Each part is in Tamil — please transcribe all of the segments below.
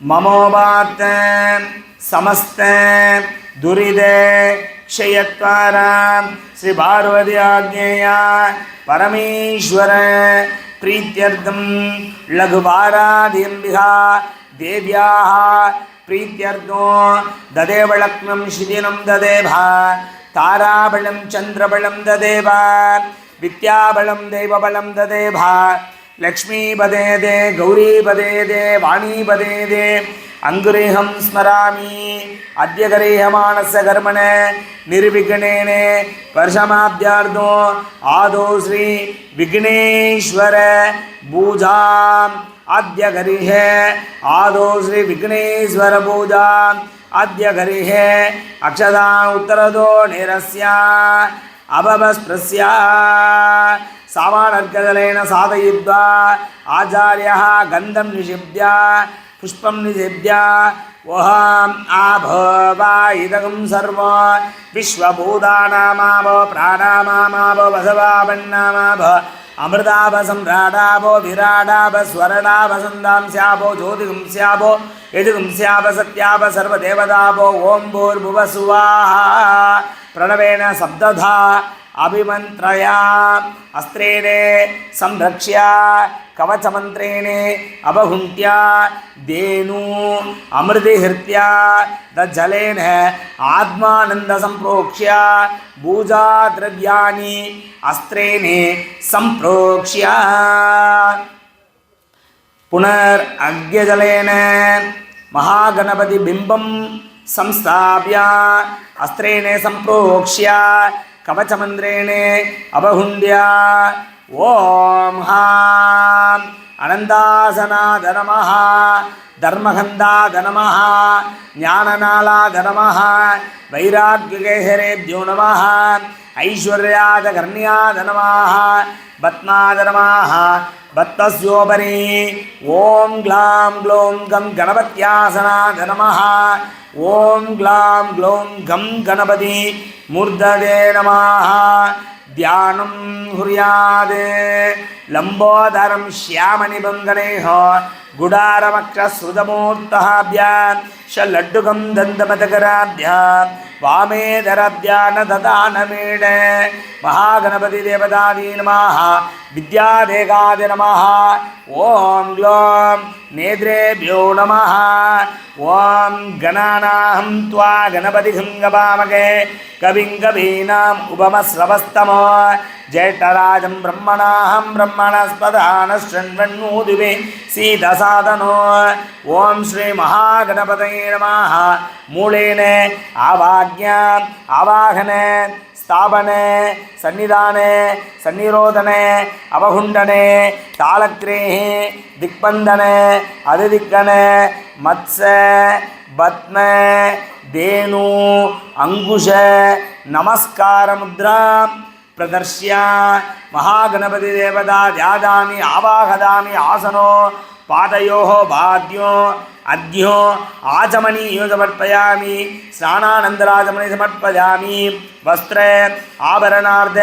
மமோபாத்த சமஸ்த துரித ಕ್ಷಯತ್ವಾರಾ ಶ್ರೀ ಪಾರ್ವತಿ ಆಜ್ಞೇಯ ಪರಮೇಶ್ವರ ಪ್ರೀತ್ಯರ್ಥಂ ಲಘುವಾರಾದಿಯಂಬಿಕಾ ದೇವ್ಯಾ ಪ್ರೀತ್ಯರ್ಥೋ ದದೇವಳಕ್ನಂ ಶಿದಿನಂ ದದೇವ ತಾರಾಬಳಂ ಚಂದ್ರಬಳಂ ದದೇವ ವಿದ್ಯಾಬಳಂ ದೇವಬಳಂ ದದೇವ लक्ष्मीपदे दे गौरीपदे दे वाणीपदे दे। अङ्गुरेहं स्मरामि। अद्य गरेहमानस्य कर्मण निर्विघ्नेन वर्षमाब्द्यार्धो आदौ श्री विघ्नेश्वर पूजाम्। अद्य गरिः आदौ श्री विघ्नेश्वर पूजाम्। अद्य गरिः अक्षदा उत्तरदो निरस्य। अभवस्पृश्य సావానర్గదలైన సాధయిద్వా ఆచార్య గంధం నిషిభ్య పుష్పం నిషిభ్య ఓహాం ఆభోవా ఇదగం సర్వ విశ్వభూతానామావో ప్రాణామామావో వసవాపన్నామాభ అమృతాభ సంభ్రాడాభో విరాడాభ జ్యోతిగం సందాంశాభో జ్యోతిగుంశాభో యజుగుంశాభ సత్యాభ సర్వదేవదాభో ఓం భూర్భువ సువాహ ప్రణవేణ శబ్దధా अभिमन्त्रया अस्त्रेणे संरक्ष्य कवचमन्त्रेण अवहुन्त्य धेनु अमृतिहृत्य तज्जलेन आत्मानन्दसम्प्रोक्ष्य पूजाद्रव्याणि अस्त्रेण सम्प्रोक्ष्य। पुनरग्यजलेन महागणपतिबिम्बं संस्थाप्य अस्त्रेण सम्प्रोक्ष्य கவச்சமந்திரேணே அபகுண்டியா ஓம் ஹாம் அனந்தாசனாத நமஹா தர்மகந்தாத நமஹா ஞானநாளாத நமஹா வைராத்யகேசரேப்யோ நமஹா ஐஸ்வர்யாத கர்ணியாத நமாக பத்மாத நமாக பத்தஸ்யோபரி ஓம் க்ளாம் க்ளோம் கம் கணபத்யாசனாத ॐ ग्लां ग्लौं गं गणपति मूर्धदे नमः ध्यानं कुर्यात् लम्बोदरं श्यामनिबङ्गनेः गुडारमक्षश्रुतमूर्तःभ्यां षल्लड्डुकं दन्तमतकराभ्यां वामेधरभ्या न ददानमेण महागणपतिदेवतादि नमः विद्यादेगादि नमः ॐ ग्लों नेत्रेभ्यो नमः ॐ गणानाहं त्वा गणपतिघं गवामगे कविं कवीनाम् उपमस्रवस्तमो ज्येष्ठराजं ब्रह्मणाहं ब्रह्मणस्पदानशृण्वन्नोदिवे सीतसादनो ॐ श्रीमहागणपतये नमः मूलेन आवाज्ञाम् आवाहन ஸ்தாபன சன்னிதான சன்னிரோதன அவகுண்டன தாளக்ரேஹே திக்பந்தன அதிதிக்கன மத்ச பத்ம தேனு அங்குஷ நமஸ்கார முத்ராம் प्रदर्श्य महागणपतिदेवता ध्यादामि आवाहदामि आसनो पादयोः बाध्यो अद्यो आचमनीयो समर्पयामि स्नानानन्दराचमनि समर्पयामि वस्त्र आभरणार्थ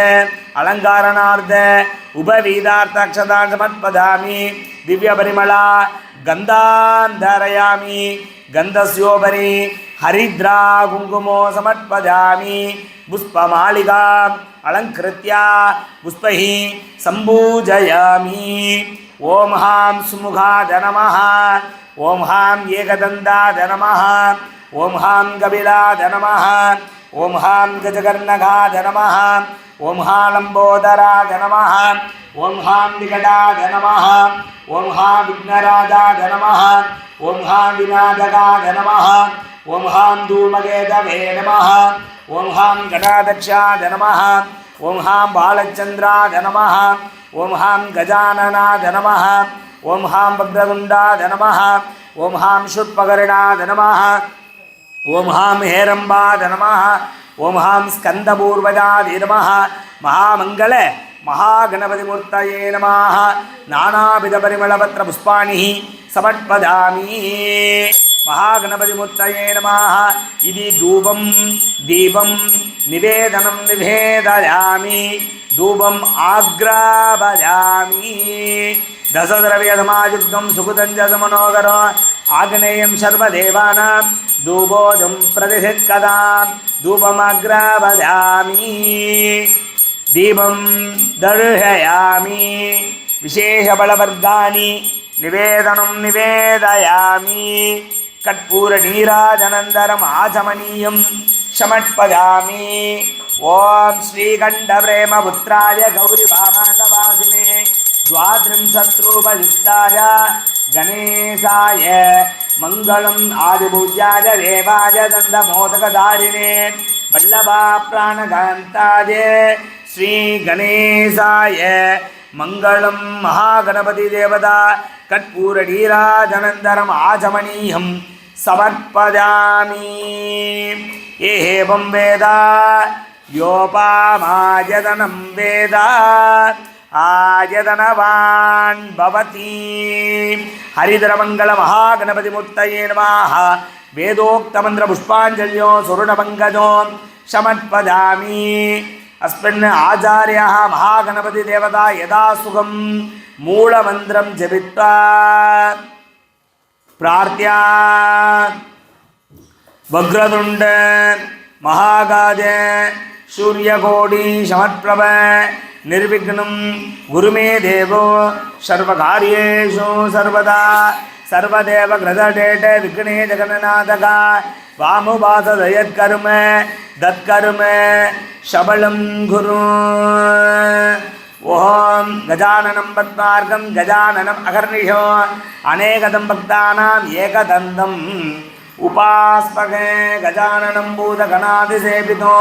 अलङ्कारणार्थ उपवीदार्थक्षतान् समर्पयामि दिव्यपरिमला गन्धान् धारयामि गन्धस्योपरि हरिद्रा कुङ्कुमो समर्पयामि। पुष्पमालिकाम् अलङ्कृत्य, पुष्पैः सम्पूजयामि। ॐ हाँ सुमुखाद नमः, ॐ हाँ एकदन्ताद नमः, ॐ हाँ कपिलाद नमः, ॐ हाँ गजकर्णकाद नमः ओं हा लंबोदराज नम ओं हाँ विकटाज नम ओं हा विघ्नराजाज नम ओं हाँ विनादगाज नम ओं हाँ धूमगेदवे नम ओं हाँ गणादक्षाज नम ओं हाँ बालचंद्राज नम ओं हाँ गजाननाज नम ओं हाँ भद्रगुंडाज नम ओं हाँ शुत्पकर्णाज नम ओं हाँ हेरंबाज नम ॐ हां स्कन्दपूर्वजादि नमः महामङ्गल महागणपतिमूर्तये नमः नानाविधपरिमलपत्रपुष्पाणि समर्पयामि महागणपतिमूर्तये नमः इति धूपं दीपं निवेदनं निवेदयामि धूपम् आग्रापयामि दशद्रव्यसमायुक्तं सुकृतं च समनोगरो आग्नेयं सर्वदेवानां धूपोजं प्रतिषित्कदा धूपमग्रावदामि दीपं दर्शयामि विशेषबलवर्गानि निवेदनं निवेदयामि कर्पूरनीराजनन्दरम् आचमनीयं समर्पयामि ॐ श्रीकण्ठप्रेमपुत्राय गौरिवामाकवासिने द्वात्रिंशत्रूपयुक्ताय गणेशाय मङ्गलम् आदिपूज्याय देवाय दन्तमोदकधारिणे वल्लभाप्राणकान्ताय श्रीगणेशाय मङ्गलं महागणपतिदेवता कर्पूरनीराजनन्दरम् आचमनीयं समर्पयामि एवं वेद योपामायतनं वेद ஆயதனவான் பவதி. ஹரிதரமங்கல மகாகணபதி முத்தையே நமாக. வேதோக்தமந்திர புஷ்பாஞ்சல்யோ சுருணபங்கஜோ சமட்பதாமி அஸ்மின் ஆச்சாரியா மகாகணபதி தேவதா யதா சுகம் மூலமந்திரம் ஜபித்வா பிரார்த்தியா. வக்ரதுண்ட மகாகாஜ सूर्यकोटि समर्प्रभ निर्विघ्नं गुरुमे देवो सर्वकार्येषु सर्वदा सर्वदेव ग्रदडेट विघ्ने जगन्नाथक वामुपासदयत्कर्म दत्कर्म शबलं गुरु ॐ गजाननं पद्मार्गं गजाननम् अकर्निशो अनेकदं भक्तानाम् एकदन्तम् उपास्पके गजाननं भूतगणादिसेवितो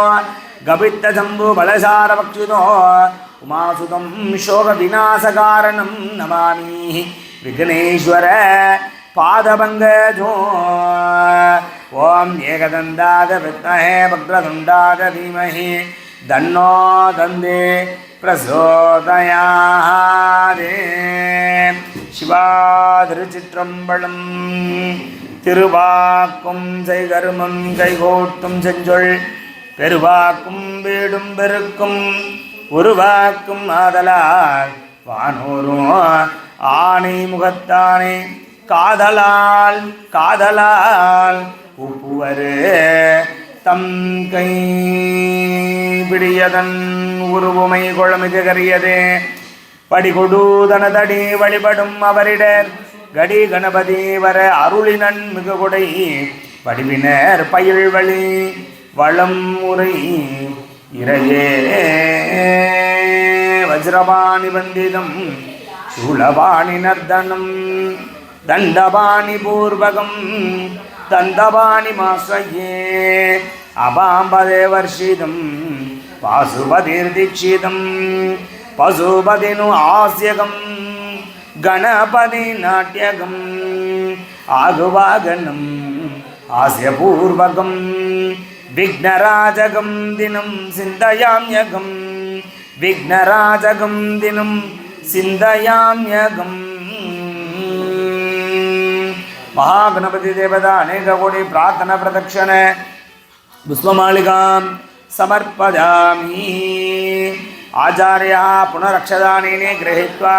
கபித்தசம்பு பலசார பக்ஷுதோ உமாசுதம் சோக விநாசகாரணம் நமாமி. விக்னேஸ்வர பாதபங்கஜோ ஓம் ஏகதந்தாக வித்மஹே பக்ரதுண்டாக தீமஹி தன்னோ தந்தே பிரசோதயாதே. சிவாதிருச்சிற்றம்பலம் திருவாக்கும் செய்கருமம் கைகோட்டும் செஞ்சொல். பெருவாக்கும் வீடும் பெருக்கும். உருவாக்கும் ஆதலால் வானோரும் ஆணை முகத்தானே. காதலால் காதலால் உப்புவரு தம் கை பிடியதன் உருவுமை குழமிது கரியதே படிகொடூதனதடி வழிபடும் அவரிடர் கடி கணபதி வர அருளினன் மிகு கொடை வடிவினர் பயில் வழி வளம் முறை இறையே. வஜ்ரபாணி வந்திதம் சூளபாணி நர்தனம் தண்டபாணி பூர்வகம் தண்டபாணி மாசையே. அபாம்பதே வர்ஷிதம் பாசுபதிர்தீட்சிதம் பசுபதினு ஆசியகம் கணபதி நாட்டியகம் ஆகுவாகனம் ஆசியபூர்வகம் விக்னராஜகம் தினம் சிந்தயாம்யகம் விக்னராஜகம் தினம் சிந்தயாம்யகம் மகாகணபதி தேவதா அநேக கோடி பிரார்த்தன பிரதட்சண புஷ்பமாளிகாம் समर्पयामि आचार्यः पुनरक्षदानेन गृहीत्वा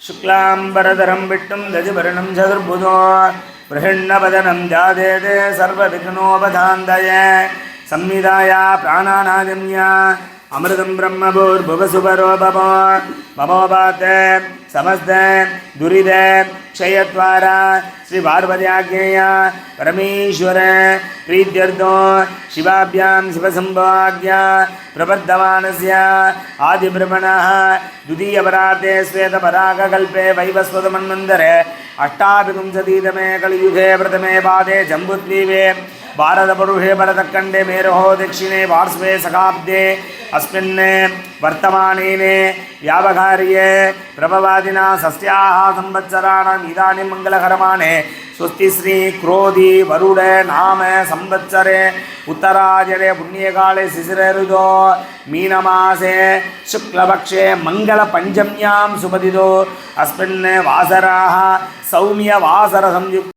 शुक्लाम्बरधरं विट्टुं दधिभरणं चतुर्भुजो बृहन्नवदनं जादेते सर्वविघ्नोपधान्दय संविधाय प्राणानागम्य अमृतं ब्रह्मभूर्भुवसुपरो भव ममोपात समस्त दुरिद क्षयद्वारा श्री पार्वत्याज्ञेय परमेश्वर प्रीत्यर्थो शिवाभ्यां शिवसम्भाज्ञा प्रबद्धमानस्य आदिब्रह्मणः द्वितीयपरार्धे श्वेतपरागकल्पे वैवस्वतमन्वन्तरे अष्टाभिपुंसतितमे कलियुगे प्रथमे पादे जम्बुद्वीपे भारतपुरुषे भरतखण्डे मेरोः दक्षिणे पार्श्वे सखाब्दे अस्मिन् वर्तमानेन व्यापकार्ये प्रभवादिना सस्याः संवत्सराणाम् इदानीं मङ्गलकरमाणे स्वस्ति श्री क्रोधि वरुड नाम संवत्सरे उत्तरायणे पुण्यकाले शिशिरऋतो मीनमासे शुक्लपक्षे मङ्गलपञ्चम्यां सुपदितो अस्मिन् वासराः सौम्यवासरसंयुक्त